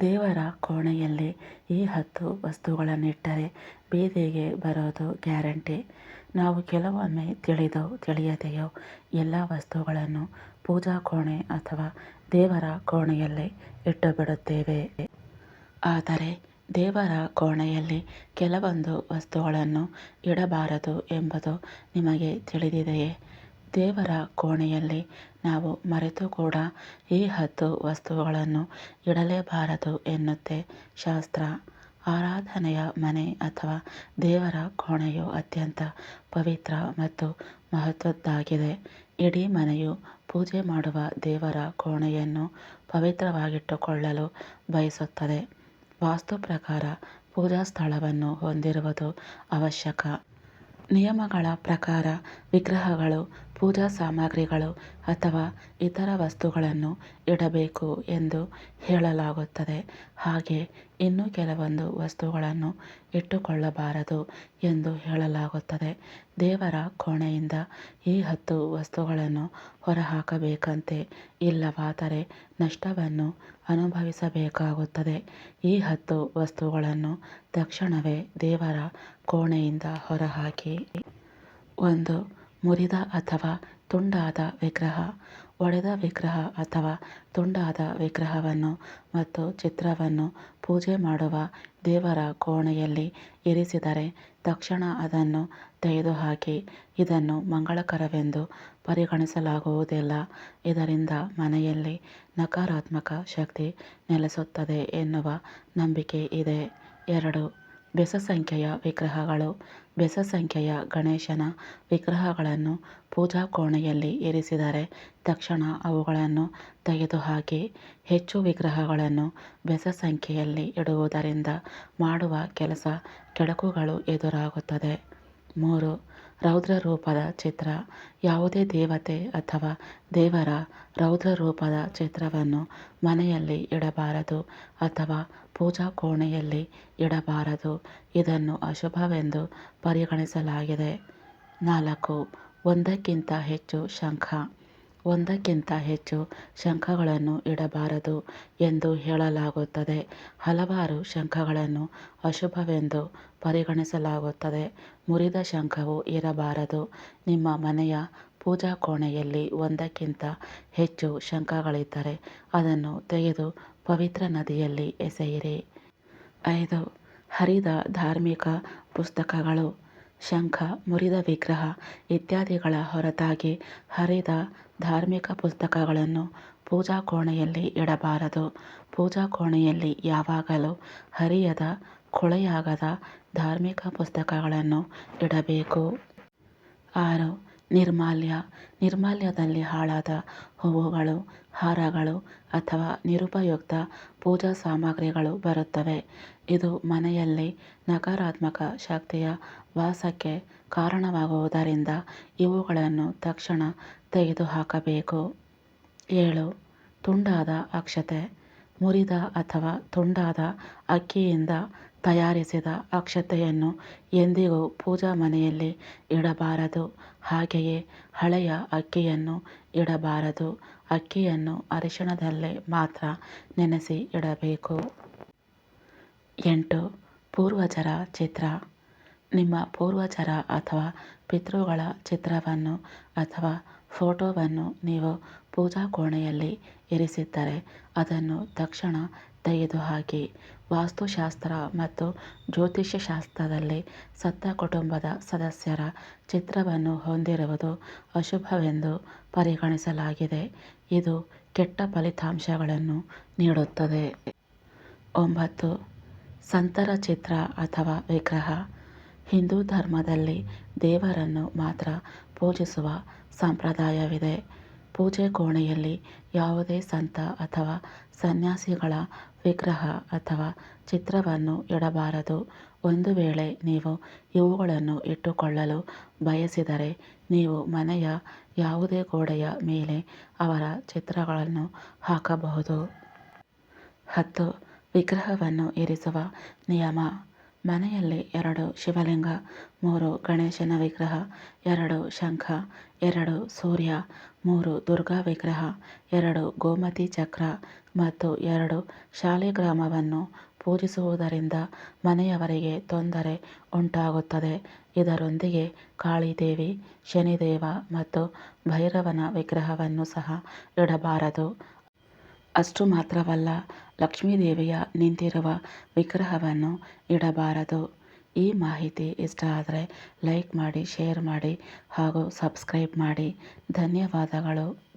ದೇವರ ಕೋಣೆಯಲ್ಲಿ ಈ ಹತ್ತು ವಸ್ತುಗಳನ್ನಿಟ್ಟರೆ ಬೀದಿಗೆ ಬರೋದು ಗ್ಯಾರಂಟಿ. ನಾವು ಕೆಲವೊಮ್ಮೆ ತಿಳಿದೋ ತಿಳಿಯದೆಯೋ ಎಲ್ಲ ವಸ್ತುಗಳನ್ನು ಪೂಜಾ ಕೋಣೆ ಅಥವಾ ದೇವರ ಕೋಣೆಯಲ್ಲಿ ಇಟ್ಟುಬಿಡುತ್ತೇವೆ. ಆದರೆ ದೇವರ ಕೋಣೆಯಲ್ಲಿ ಕೆಲವೊಂದು ವಸ್ತುಗಳನ್ನು ಇಡಬಾರದು ಎಂಬುದು ನಿಮಗೆ ತಿಳಿದಿದೆಯೇ? ದೇವರ ಕೋಣೆಯಲ್ಲಿ ನಾವು ಮರೆತು ಕೂಡ ಈ ಹತ್ತು ವಸ್ತುಗಳನ್ನು ಇಡಲೇಬಾರದು ಎನ್ನುತ್ತೆ ಶಾಸ್ತ್ರ. ಆರಾಧನೆಯ ಮನೆ ಅಥವಾ ದೇವರ ಕೋಣೆಯು ಅತ್ಯಂತ ಪವಿತ್ರ ಮತ್ತು ಮಹತ್ವದ್ದಾಗಿದೆ. ಇಡೀ ಮನೆಯು ಪೂಜೆ ಮಾಡುವ ದೇವರ ಕೋಣೆಯನ್ನು ಪವಿತ್ರವಾಗಿಟ್ಟುಕೊಳ್ಳಲು ಬಯಸುತ್ತದೆ. ವಾಸ್ತು ಪ್ರಕಾರ ಪೂಜಾ ಸ್ಥಳವನ್ನು ಹೊಂದಿರುವುದು ಅವಶ್ಯಕ. ನಿಯಮಗಳ ಪ್ರಕಾರ ವಿಗ್ರಹಗಳು ಪೂಜಾ ಸಾಮಗ್ರಿಗಳು ಅಥವಾ ಇತರ ವಸ್ತುಗಳನ್ನು ಇಡಬೇಕು ಎಂದು ಹೇಳಲಾಗುತ್ತದೆ. ಹಾಗೆ ಇನ್ನು ಕೆಲವೊಂದು ವಸ್ತುಗಳನ್ನು ಇಟ್ಟುಕೊಳ್ಳಬಾರದು ಎಂದು ಹೇಳಲಾಗುತ್ತದೆ. ದೇವರ ಕೋಣೆಯಿಂದ ಈ ಹತ್ತು ವಸ್ತುಗಳನ್ನು ಹೊರಹಾಕಬೇಕಂತೆ ಇಲ್ಲವಾದರೆ ನಷ್ಟವನ್ನು ಅನುಭವಿಸಬೇಕಾಗುತ್ತದೆ. ಈ ಹತ್ತು ವಸ್ತುಗಳನ್ನು ತಕ್ಷಣವೇ ದೇವರ ಕೋಣೆಯಿಂದ ಹೊರಹಾಕಿ ಒಂದು ಮುರಿದ ಅಥವಾ ತುಂಡಾದ ವಿಗ್ರಹ, ಒಡೆದ ವಿಗ್ರಹ ಅಥವಾ ತುಂಡಾದ ವಿಗ್ರಹವನ್ನು ಮತ್ತು ಚಿತ್ರವನ್ನು ಪೂಜೆ ಮಾಡುವ ದೇವರ ಕೋಣೆಯಲ್ಲಿ ಇರಿಸಿದರೆ ತಕ್ಷಣ ಅದನ್ನು ತೆಗೆದುಹಾಕಿ ಇದನ್ನು ಮಂಗಳಕರವೆಂದು ಪರಿಗಣಿಸಲಾಗುವುದಿಲ್ಲ. ಇದರಿಂದ ಮನೆಯಲ್ಲಿ ನಕಾರಾತ್ಮಕ ಶಕ್ತಿ ನೆಲೆಸುತ್ತದೆ ಎನ್ನುವ ನಂಬಿಕೆ ಇದೆ. ಎರಡು ಬೆಸ ಸಂಖ್ಯೆಯ ವಿಗ್ರಹಗಳು. ಬೆಸ ಸಂಖ್ಯೆಯ ಗಣೇಶನ ವಿಗ್ರಹಗಳನ್ನು ಪೂಜಾ ಕೋಣೆಯಲ್ಲಿ ಇರಿಸಿದರೆ ತಕ್ಷಣ ಅವುಗಳನ್ನು ತೆಗೆದುಹಾಕಿ ಹೆಚ್ಚು ವಿಗ್ರಹಗಳನ್ನು ಬೆಸ ಸಂಖ್ಯೆಯಲ್ಲಿ ಇಡುವುದರಿಂದ ಮಾಡುವ ಕೆಲಸ ಕೆಡಕುಗಳು ಎದುರಾಗುತ್ತದೆ. ಮೂರು ರೌದ್ರ ರೂಪದ ಚಿತ್ರ, ಯಾವುದೇ ದೇವತೆ ಅಥವಾ ದೇವರ ರೌದ್ರ ರೂಪದ ಚಿತ್ರವನ್ನು ಮನೆಯಲ್ಲಿ ಇಡಬಾರದು ಅಥವಾ ಪೂಜಾ ಕೋಣೆಯಲ್ಲಿ ಇಡಬಾರದು. ಇದನ್ನು ಅಶುಭವೆಂದು ಪರಿಗಣಿಸಲಾಗಿದೆ. ನಾಲ್ಕು, ಒಂದಕ್ಕಿಂತ ಹೆಚ್ಚು ಶಂಖ. ಒಂದಕ್ಕಿಂತ ಹೆಚ್ಚು ಶಂಖಗಳನ್ನು ಇಡಬಾರದು ಎಂದು ಹೇಳಲಾಗುತ್ತದೆ. ಹಲವಾರು ಶಂಖಗಳನ್ನು ಅಶುಭವೆಂದು ಪರಿಗಣಿಸಲಾಗುತ್ತದೆ. ಮುರಿದ ಶಂಖವು ಇರಬಾರದು. ನಿಮ್ಮ ಮನೆಯ ಪೂಜಾ ಕೋಣೆಯಲ್ಲಿ ಒಂದಕ್ಕಿಂತ ಹೆಚ್ಚು ಶಂಖಗಳಿದ್ದರೆ ಅದನ್ನು ತೆಗೆದು ಪವಿತ್ರ ನದಿಯಲ್ಲಿ ಎಸೆಯಿರಿ. ಐದು, ಹರಿದ ಧಾರ್ಮಿಕ ಪುಸ್ತಕಗಳು. ಶಂಖ, ಮುರಿದ ವಿಗ್ರಹ ಇತ್ಯಾದಿಗಳ ಹೊರತಾಗಿ ಹರಿದ ಧಾರ್ಮಿಕ ಪುಸ್ತಕಗಳನ್ನು ಪೂಜಾ ಕೋಣೆಯಲ್ಲಿ ಇಡಬಾರದು. ಪೂಜಾ ಕೋಣೆಯಲ್ಲಿ ಯಾವಾಗಲೂ ಹರಿಯದ, ಕೊಳೆಯಾಗದ ಧಾರ್ಮಿಕ ಪುಸ್ತಕಗಳನ್ನು ಇಡಬೇಕು. ಆರು ನಿರ್ಮಾಲ್ಯ, ನಿರ್ಮಾಲ್ಯದಲ್ಲಿ ಹಾಳಾದ ಹೂವುಗಳು ಹಾರಗಳು ಅಥವಾ ನಿರುಪಯುಕ್ತ ಪೂಜಾ ಸಾಮಗ್ರಿಗಳು ಬರುತ್ತವೆ. ಇದು ಮನೆಯಲ್ಲಿ ನಕಾರಾತ್ಮಕ ಶಕ್ತಿಯ ವಾಸಕ್ಕೆ ಕಾರಣವಾಗುವುದರಿಂದ ಇವುಗಳನ್ನು ತಕ್ಷಣ ತೆಗೆದುಹಾಕಬೇಕು. ಏಳು, ತುಂಡಾದ ಅಕ್ಷತೆ, ಮುರಿದ ಅಥವಾ ತುಂಡಾದ ಅಕ್ಕಿಯಿಂದ ತಯಾರಿಸಿದ ಅಕ್ಷತೆಯನ್ನು ಎಂದಿಗೂ ಪೂಜಾ ಮನೆಯಲ್ಲಿ ಇಡಬಾರದು. ಹಾಗೆಯೇ ಹಳೆಯ ಅಕ್ಕಿಯನ್ನು ಇಡಬಾರದು. ಅಕ್ಕಿಯನ್ನು ಅರಿಶಿಣದಲ್ಲೇ ಮಾತ್ರ ನೆನೆಸಿ ಇಡಬೇಕು. ಎಂಟು. ಪೂರ್ವಜರ ಚಿತ್ರ. ನಿಮ್ಮ ಪೂರ್ವಜರ ಅಥವಾ ಪಿತೃಗಳ ಚಿತ್ರವನ್ನು ಅಥವಾ ಫೋಟೋವನ್ನು ನೀವು ಪೂಜಾ ಕೋಣೆಯಲ್ಲಿ ಇರಿಸಿದ್ದರೆ ಅದನ್ನು ತಕ್ಷಣ ತೆಗೆದುಹಾಕಿ ವಾಸ್ತುಶಾಸ್ತ್ರ ಮತ್ತು ಜ್ಯೋತಿಷ್ಯಶಾಸ್ತ್ರದಲ್ಲಿ ಸತ್ತ ಕುಟುಂಬದ ಸದಸ್ಯರ ಚಿತ್ರವನ್ನು ಹೊಂದಿರುವುದು ಅಶುಭವೆಂದು ಪರಿಗಣಿಸಲಾಗಿದೆ. ಇದು ಕೆಟ್ಟ ಫಲಿತಾಂಶಗಳನ್ನು ನೀಡುತ್ತದೆ. ಒಂಬತ್ತು. ಸಂತರ ಚಿತ್ರ ಅಥವಾ ವಿಗ್ರಹ. ಹಿಂದೂ ಧರ್ಮದಲ್ಲಿ ದೇವರನ್ನು ಮಾತ್ರ ಪೂಜಿಸುವ ಸಂಪ್ರದಾಯವಿದೆ. ಪೂಜೆ ಕೋಣೆಯಲ್ಲಿ ಯಾವುದೇ ಸಂತ ಅಥವಾ ಸನ್ಯಾಸಿಗಳ ವಿಗ್ರಹ ಅಥವಾ ಚಿತ್ರವನ್ನು ಇಡಬಾರದು. ಒಂದು ವೇಳೆ ನೀವು ಇವುಗಳನ್ನು ಇಟ್ಟುಕೊಳ್ಳಲು ಬಯಸಿದರೆ ನೀವು ಮನೆಯ ಯಾವುದೇ ಗೋಡೆಯ ಮೇಲೆ ಅವರ ಚಿತ್ರಗಳನ್ನು ಹಾಕಬಹುದು. ಹತ್ತು, ವಿಗ್ರಹವನ್ನು ಇರಿಸುವ ನಿಯಮ. ಮನೆಯಲ್ಲಿ ಎರಡು ಶಿವಲಿಂಗ, ಮೂರು ಗಣೇಶನ ವಿಗ್ರಹ, ಎರಡು ಶಂಖ, ಎರಡು ಸೂರ್ಯ, ಮೂರು ದುರ್ಗಾ ವಿಗ್ರಹ, ಎರಡು ಗೋಮತಿ ಚಕ್ರ ಮತ್ತು ಎರಡು ಶಾಲಿಗ್ರಾಮವನ್ನು ಪೂಜಿಸುವುದರಿಂದ ಮನೆಯವರಿಗೆ ತೊಂದರೆ ಉಂಟಾಗುತ್ತದೆ. ಇದರೊಂದಿಗೆ ಕಾಳಿದೇವಿ, ಶನಿದೇವ ಮತ್ತು ಭೈರವನ ವಿಗ್ರಹವನ್ನು ಸಹ ಇಡಬಾರದು. ಅಷ್ಟು ಮಾತ್ರವಲ್ಲ, ಲಕ್ಷ್ಮೀದೇವಿಯ ನಿಂತಿರುವ ವಿಗ್ರಹವನ್ನು ಇಡಬಾರದು. ಈ ಮಾಹಿತಿ ಇಷ್ಟ ಆದರೆ ಲೈಕ್ ಮಾಡಿ, ಶೇರ್ ಮಾಡಿ ಹಾಗೂ ಸಬ್ಸ್ಕ್ರೈಬ್ ಮಾಡಿ. ಧನ್ಯವಾದಗಳು.